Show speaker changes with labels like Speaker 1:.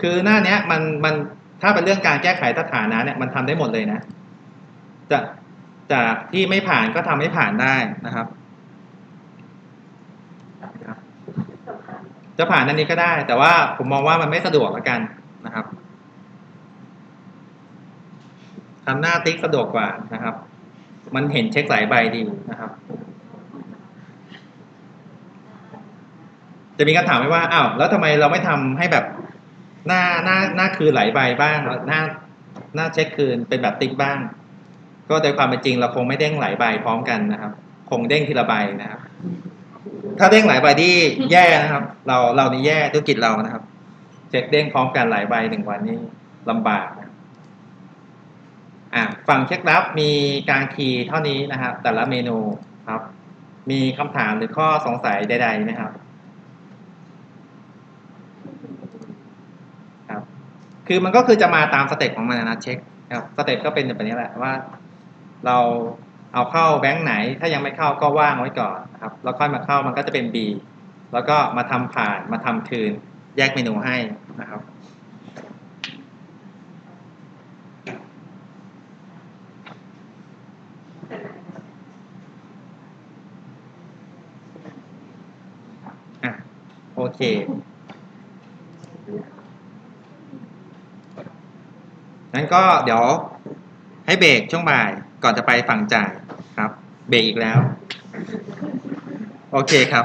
Speaker 1: คือหน้าเนี้ยมันมันถ้าเป็นเรื่องการแก้ไขสถานะเนี่ยมันทำได้หมดเลยนะจะจากที่ไม่ผ่านก็ทำให้ผ่านได้นะครับ จะผ่านอันนี้ก็ได้ แต่ว่าผมมองว่ามันไม่สะดวกละกันนะครับทำหน้าติ๊กสะดวกกว่านะครับ มันเห็นเช็คหลายใบดีนะครับ จะมีคำถามไหมว่าอ้าวแล้วทำไมเราไม่ทำให้แบบ หน้าหน้าหน้าคืนหลายใบบ้างหน้าหน้าเช็คคืนเป็นแบบติ๊กบ้าง ก็โดยความเป็นจริงเราคงไม่เด้งหลายใบพร้อมกันนะครับ คงเด้งทีละใบนะครับ ถ้าเด้งหลายใบที่แย่นะครับ เราเรานี่แย่ธุรกิจเรานะครับ เช็คเด้งพร้อมกันหลายใบหนึ่งวันนี้ลำบากนะอะฝั่งเช็คลับมีการคีย์เท่านี้นะครับแต่ละเมนูครับ มีคำถามหรือข้อสงสัยใดๆไหมครับ คือมันก็คือจะมาตามสเต็ปของมันนะเช็คครับสเต็ปก็เป็นแบบนี้แหละว่า เราเอาเข้าแบงค์ไหน ถ้ายังไม่เข้าก็ว่างไว้ก่อนนะครับแล้วค่อยมาเข้ามันก็จะเป็น B แล้วก็มาทำผ่านมาทำคืนแยกเมนูให้นะครับอะโอเค งั้นก็เดี๋ยวให้เบรกช่วงบ่ายก่อนจะไปฝั่งจ่ายครับ เบรกอีกแล้ว โอเคครับ